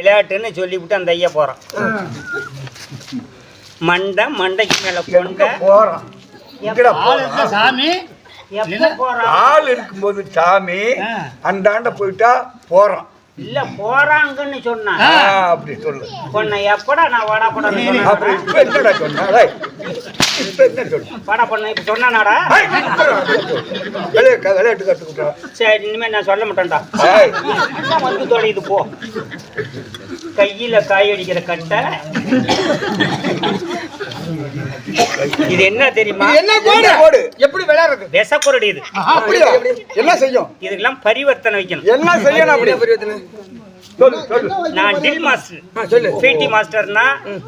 விளையாட்டுன்னு சொல்லிவிட்டு அந்த ஐயா போறான். மண்டை மண்டைக்கு மேல கொண்ட இருக்க சாமி? ஆள் இருக்கும்போது சாமி. அந்தாண்ட போயிட்டா போறோம் இல்ல போறாங்கன்னு சொன்னான் ஆ, அப்படி சொல்லு. பொண்ணை எப்படா நான் வாடா படம் அப்புறம் இப்ப என்னடா சொன்னா? இப்ப என்ன வாடா பொண்ணு இப்ப விளையாட்டு விளையாட்டு சரி இனிமே நான் சொல்ல மாட்டேன்டா. வந்து தொலையுது போ. கையில காய் அடிக்கிற கட்டை. இது என்ன தெரியுமா? என்ன கோடு? போடு. எப்படி விளையாடுறது? விஷக்குரடி இது. அப்படியா? என்ன செய்யும்? இதுக்கெல்லாம் பரிவர்த்தனை வைக்கணும். என்ன செய்யணும் அப்படி? சொல்லு சொல்லு. நான் டில் மாஸ்டர். ஆ, சொல்லு. பிடி மாஸ்டர்னா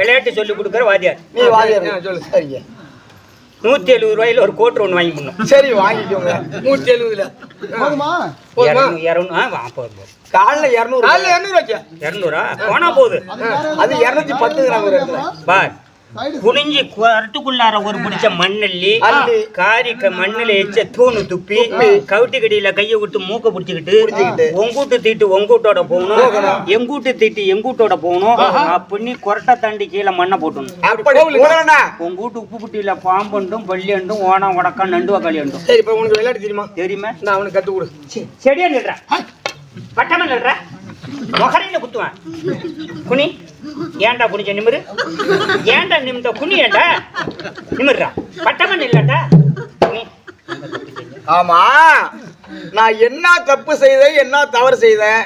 விளையாட்டு சொல்லி கொடுக்குற வாத்தியார். நீ வாங்க சொல்லு. சரிங்க. நூத்தி எழுபது ரூபாயில ஒரு கோட்டு ஒன்று வாங்கி பண்ணணும் சரி வாங்கிக்கோங்க. நூத்தி எழுபதுல போதுமா? இரநூறு இரநூறு ஆ வா போதும் போதும் காலைல இரநூறு காலைல இரநூறு இரநூறா? போனா போகுது. அது இரநூத்தி பத்து கிராம் பார். குனிஞ்சி குரட்டுக்குள்ளார ஒரு பிடிச்ச அள்ளி. காரி மண்ணுல எச்ச தூணு துப்பி கவுட்டி கடியில கைய விட்டு மூக்க பிடிச்சுக்கிட்டு. உங்கூட்டு தீட்டு உங்கூட்டோட போகணும். எங்கூட்டு தீட்டு எங்கூட்டோட போகணும். அப்படின்னு கொரட்டை தாண்டி கீழே மண்ணை போட்டணும் உங்கூட்டு உப்பு புட்டியில பாம்பண்டும் பள்ளியண்டும் ஓனம் உடக்கா நண்டு வக்காளி உண்டும் சரி இப்ப உனக்கு விளையாட்டு தெரியுமா? தெரியுமா? நான் அவனுக்கு கத்து கொடு. செடியா நில்ற? பட்டமன் நில்ற? மொகரையில குத்துவேன். குனி? ஏன்டா குனிஞ்ச நிமிரு? ஏன்டா நிமிந்த குனி ஏன்டா நிமிர்றா. பட்டமன் இல்லடா. குனி. ஆமா. நான் என்ன தப்பு செய்தேன் என்ன தவறு செய்தேன்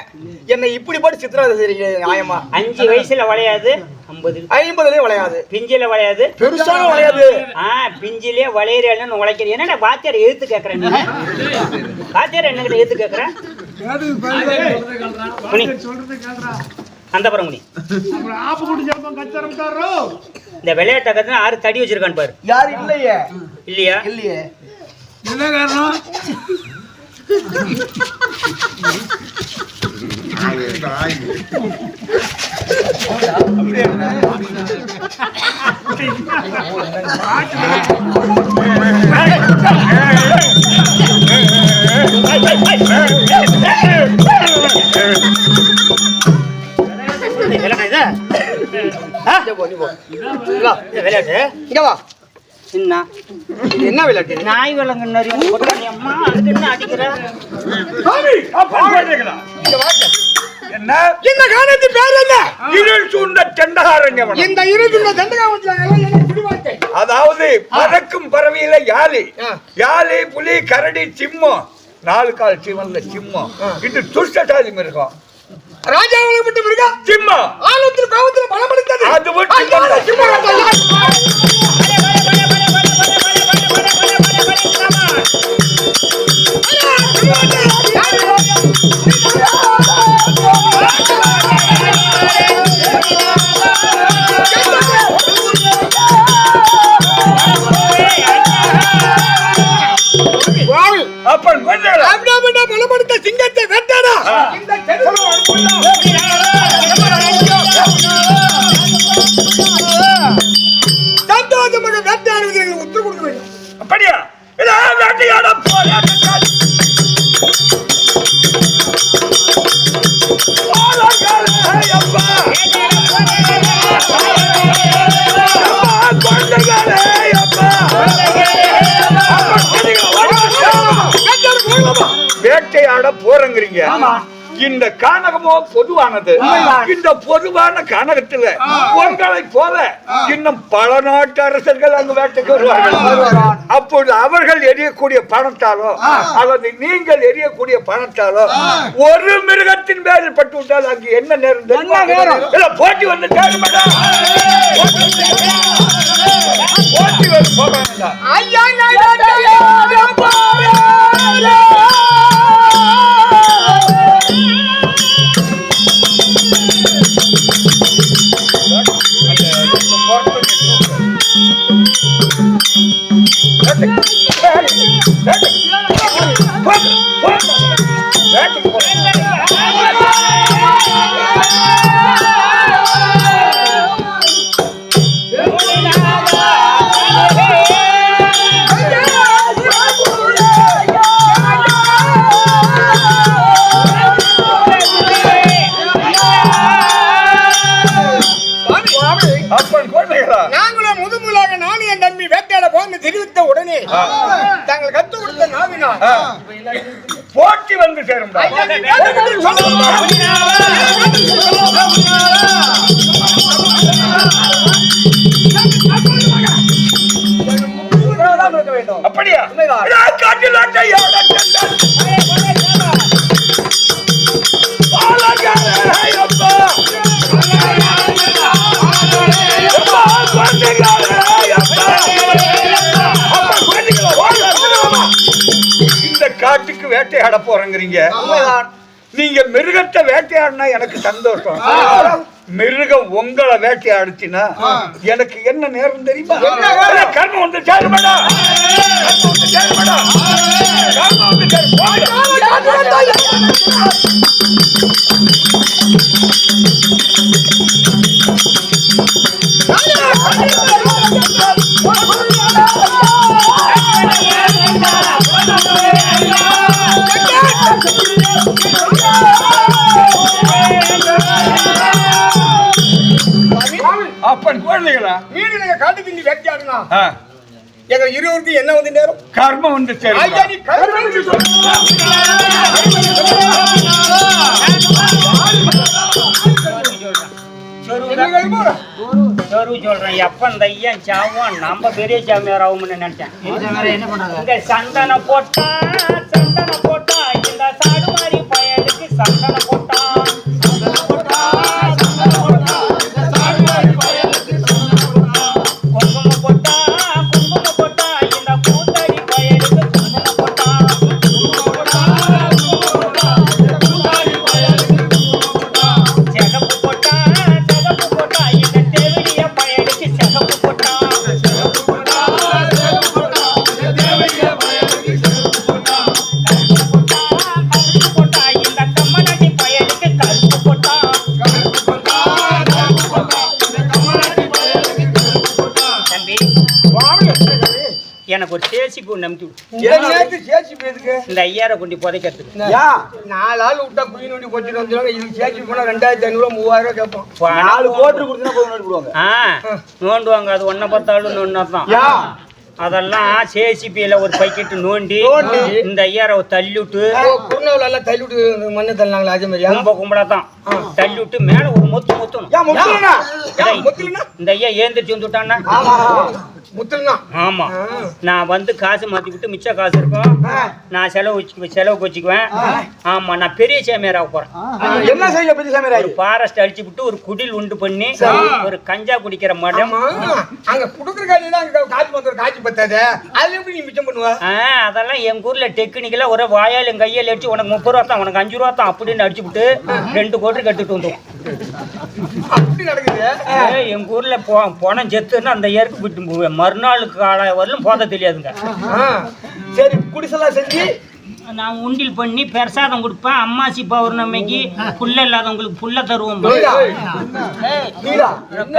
என்னை இப்படி போட்டு சித்திரவதை செய்றீங்க நியாயமா? அஞ்சு வயசுல வளையாது ஐம்பது. ஐம்பதுலயும் விளையாது. பிஞ்சில வளையாது. பெருசாக விளையாது. ஆ பிஞ்சிலே வளையறேன்னு உழைக்கிறேன் என்னடா வாத்தியார் எழுத்து கேக்குறேன் வாத்தியார் என்னகிட்ட எழுத்து கேக்குறேன் குனி அந்த ஆப்பு கூட்டி இந்த விளையாட்டை கத்துனா ஆறு தடி வச்சிருக்கான்னு பாரு யாரு இல்லையே இல்லையா இல்லையே என்ன காரணம் விளையாட்டா விளையாட்டு இங்க வா என்ன இது என்ன விளையாட்டு? நாய் விலங்கு நிறைய அம்மா அதுக்கு என்ன அடிக்கிற சாமி, அப்பா பாத்தீங்களா? என்ன இந்த காரணத்தின் பேர் என்ன இருள் சூழ்ந்த இந்த அதாவது பறக்கும் பறவையில யாழி. யாழி புலி கரடி சிம்மம் நாலு கால் சிவன்ல சிம்மம் இது துஷ்டசாலி மிருகம் ராஜாவுக்கு மட்டும் இருக்கா? சிம்மம் ஆலத்தில் கோபத்தில் பலம் அது மட்டும் வாவி அப்பன் அப்படியே பலப்படுத்த சிங்கத்தை வெட்டாடா. சந்தோஷமாக வேட்டையாடுவதற்கு உத்தரவு கொடுக்க வேண்டும். அப்படியா? வேட்டையாட போராட்டம் வேட்டையாட போறங்கிறீங்க. இந்த கானகமோ பொதுவானது இந்த பொதுவான கானகத்துல உங்களை போல இன்னும் பல நாட்டு அரசர்கள் அங்கு வேட்டைக்கு வருவார்கள் அப்பொழுது அவர்கள் எரியக்கூடிய பணத்தாலோ அல்லது நீங்கள் எரியக்கூடிய பணத்தாலோ ஒரு மிருகத்தின் பேரில் பட்டு விட்டால் அங்கு என்ன நேரம் தெரியுமா? போட்டி வந்து. போட்டி வந்து போக வேண்டாம் Yeah. வந்து சேரும்டா. அப்படியா? காட்டில் வேட்டையாட போறேங்கிறீங்க. நீங்க மிருகத்தை வேட்டையாடினா எனக்கு சந்தோஷம். மிருகம் உங்களை வேட்டையாடுச்சுன்னா எனக்கு என்ன நேரம் தெரியுமா? கர்மம் வந்து சேருமாடா. கர்மம் வந்து சேருமாடா. அப்பன் குழந்தைகளா? மீன் நீங்க காட்டுக்கு நீ வேட்டையாடுனா ஆ, எங்க இருவருக்கும் என்ன வந்து நேரம்? கர்மம் வந்து ஐயா, சேரும் நீ கருமம்? சொரு இங்க சந்தனம் போட்டா சந்தனம் போட்டா. இந்த சாடு மாதிரி பயலுக்கு சந்தனம் போட்டா. எனக்கு ஒரு சேசி பூ நம்பி இந்த நேரத்துக்கு சேச்சி போயிருக்கு. இந்த ஐயாரை கொண்டு புதைக்கிறதுக்கு? நாலு ஆள் விட்டா குழி நோண்டி கொத்திட்டு வந்துருவாங்க இதுக்கு சேச்சி போனா ரெண்டாயிரத்தி ஐநூறு மூவாயிரம் கேட்போம் நாலு கோட்டு கொடுத்தா போய் நோண்டி போடுவாங்க ஆ நோண்டுவாங்க. அது ஒன்றை பார்த்தாலும் நோண்டதான் ஏன்? அதெல்லாம் சேசிபியில ஒரு பைக்கெட்டு நோண்டி. இந்த ஐயாரை தள்ளி குருணாவுல எல்லாம் தள்ளி விட்டு மண்ணை தள்ளினாங்களா அதே மாதிரியா கும்ப கும்பலா தான். தள்ளி விட்டு மேல ஒரு முத்து முத்தணும்? இந்த ஐயா ஏந்திரிச்சு வந்துட்டான்னா ஆமா. நான் வந்து காசு மாத்தி விட்டு மிச்ச காசு இருக்கும். நான் செலவு செலவுக்கு வச்சுக்குவேன் ஆமா நான் பெரிய சேமியாராக போறேன். என்ன செய்ய பெரிய ஃபாரஸ்ட் அழிச்சு விட்டு ஒரு குடில் உண்டு பண்ணி ஒரு கஞ்சா குடிக்கிற மடம். ஆமா. அங்க குடுக்குற காட்சி தான் காட்சி பத்தாது? அது எப்படி நீ மிச்சம் பண்ணுவ? அதெல்லாம் எங்க ஊர்ல டெக்னிக்கலா ஒரே வாயால் கையில் அடிச்சு உனக்கு முப்பது ரூபா தான் உனக்கு அஞ்சு ரூபா தான் அப்படின்னு அடிச்சு விட்டு ரெண்டு கோட்டை கட்டிட்டு வந்தோம் எங்க ஊர்ல பணம் செத்துன்னா அந்த ஏருக்கு விட்டு போவேன் மறுநாள் கால வரலும் போத தெரியாதுங்க. சரி குடிசெல்லாம் செஞ்சு? நான் உண்டில் பண்ணி பிரசாதம் கொடுப்பேன். அம்மாசி பௌர்ணமிக்கு புல்ல இல்லாதவங்களுக்கு புல்ல தருவோம்.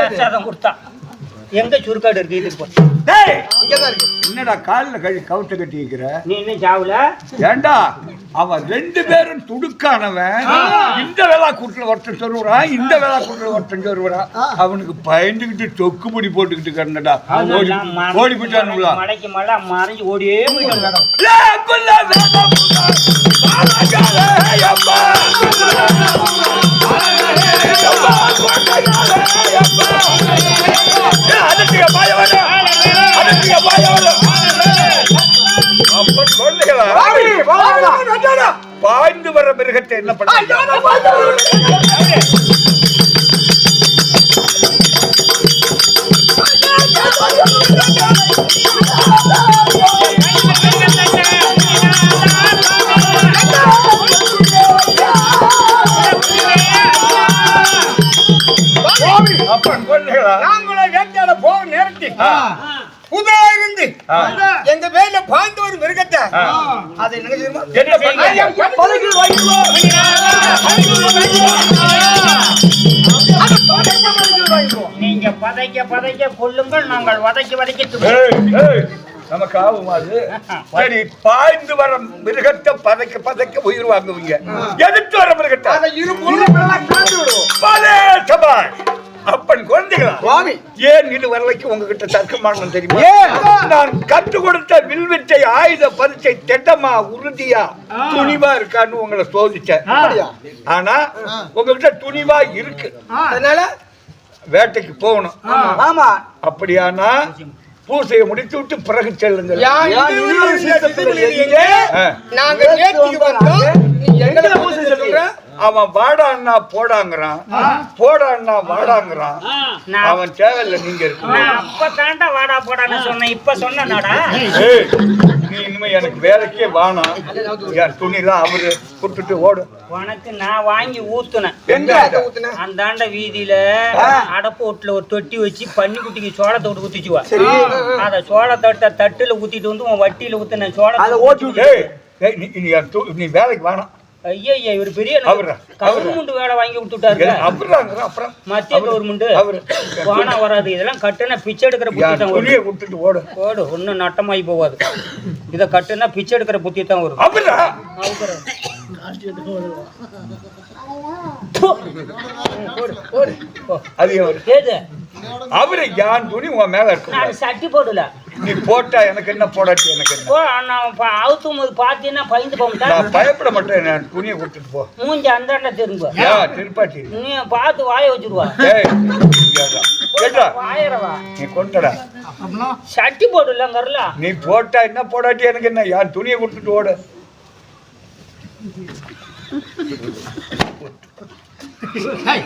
பிரசாதம் கொடுத்தா. எங்க சுருக்காடு இருக்கு? இதுக்கு. டேய், இங்கதான் இருக்கு. என்னடா காலில் கழி கவுத்த கட்டி வைக்கிற நீ இன்னும் சாவுல ஏண்டா? அவன் ரெண்டு பேரும் துடுக்கானவன். இந்த வேளா கூட்டுல ஒருத்தன் சொல்லுறான் இந்த வேளா கூட்டுல ஒருத்தன் சொல்லுறான் அவனுக்கு பயந்துகிட்டு தொக்கு முடி போட்டுக்கிட்டு கிடந்தடா. ஓடி ஓடி போயிட்டானுங்களா? மலைக்கு மலை மறைஞ்சு ஓடியே போயிட்டாங்க லே, அப்பன் குழந்தைகளா? பாய்ந்து வர மிருகத்தை என்ன பண்ண அப்பன் குழந்தைகளா நாங்கள வேட்டையாட போற நேரத்தில். ஆ. எங்க வேல பாய்ந்து ஒரு மிருகத்தை. அது என்ன தெரியுமா. நீங்க பதைக்க பதைக்க கொள்ளுங்கள் நாங்கள் வதைக்க வதைக்க நமக்கு ஆகுமா அது? சரி பாய்ந்து வர மிருகத்தை பதைக்க பதைக்க உயிர் வாங்குவீங்க. எதிர்த்து வர மிருகத்தை. அப்பன் குழந்தைகளா? சுவாமி. ஏன் இது வரலைக்கு உங்ககிட்ட தர்க்கமானம் தெரியுமா? நான் கற்றுக் கொடுத்த வில்வித்தை ஆயுத பரீட்சை திட்டமா உறுதியா துணிவா இருக்கான்னு உங்களை சோதிச்சேன்? ஆனா உங்ககிட்ட துணிவா இருக்கு. அதனால வேட்டைக்கு போகணும். ஆமா. அப்படியானா பூசையை முடித்து விட்டு பிறகு செல்லுங்கள். ஏன் இன்னொரு சீசத்துல எங்க? ஆ. நாங்க நேற்றுக்கு வந்தோம் நீ எங்களை பூசை சொல்ற அவன் வாடான்னா போடாங்கிறான். போடான்னா வாடாங்கிறான். நான் அவன் தேவையில்ல நீங்க இருக்கு நான் அப்ப தாண்டா வாடா போடான்னு சொன்னேன். இப்ப சொன்னனாடா? ஏய், நீ இனிமே எனக்கு வேலைக்கே வானாம் என் துணிலாம் அவரு கொடுத்துட்டு ஓடு. உனக்கு நான் வாங்கி ஊத்துனேன். எங்க? அந்தாண்ட வீதியில அடப்பு வீட்டுல ஒரு தொட்டி வச்சு பன்னிக்குட்டிக்கு சோளத்தை விட்டு ஊத்திச்சுவா சரி. அத சோளத்தட்ட தட்டுல ஊத்திட்டு வந்து உன் வட்டியில ஊத்துன அதை சோளத்தை ஓட்டி நீ வேலைக்கு வானாம் ஐயா ஐயா இவர் பெரிய? கவர்மெண்ட் வேலை வாங்கி கொடுத்துட்டாரு அப்புறம் அப்புறம்? மத்திய கவர்மெண்ட் அவரு. போனா வராது இதெல்லாம் கட்டுனா பிச்சை எடுக்கிற புத்தி தான் கொடுத்துட்டு ஓடு. ஓடு ஒன்னும் நட்டமாயி போகாது. இத கட்டுனா பிச்சை எடுக்கிற புத்தி தான் வரும். அவரு என் துணி உன் மேல இருக்கு நான் சட்டி போடல. நீ போட்டா எனக்கு என்ன போடாட்டி எனக்கு என்ன? அவுத்தும் போது பார்த்தீங்கன்னா பயந்து போட்டேன் நான் பயப்பட மாட்டேன் நான் துணியை கொடுத்துட்டு போ. மூஞ்சி அந்தாண்ட திரும்ப. ஏன் திருப்பாச்சி நீ பார்த்து வாய வச்சிருவா வாயறவா. நீ கொண்டடா. சட்டி போடலங்கறல. நீ போட்டா என்ன போடாட்டி எனக்கு என்ன? என் துணியை கொடுத்துட்டு ஓடு. ஏய்,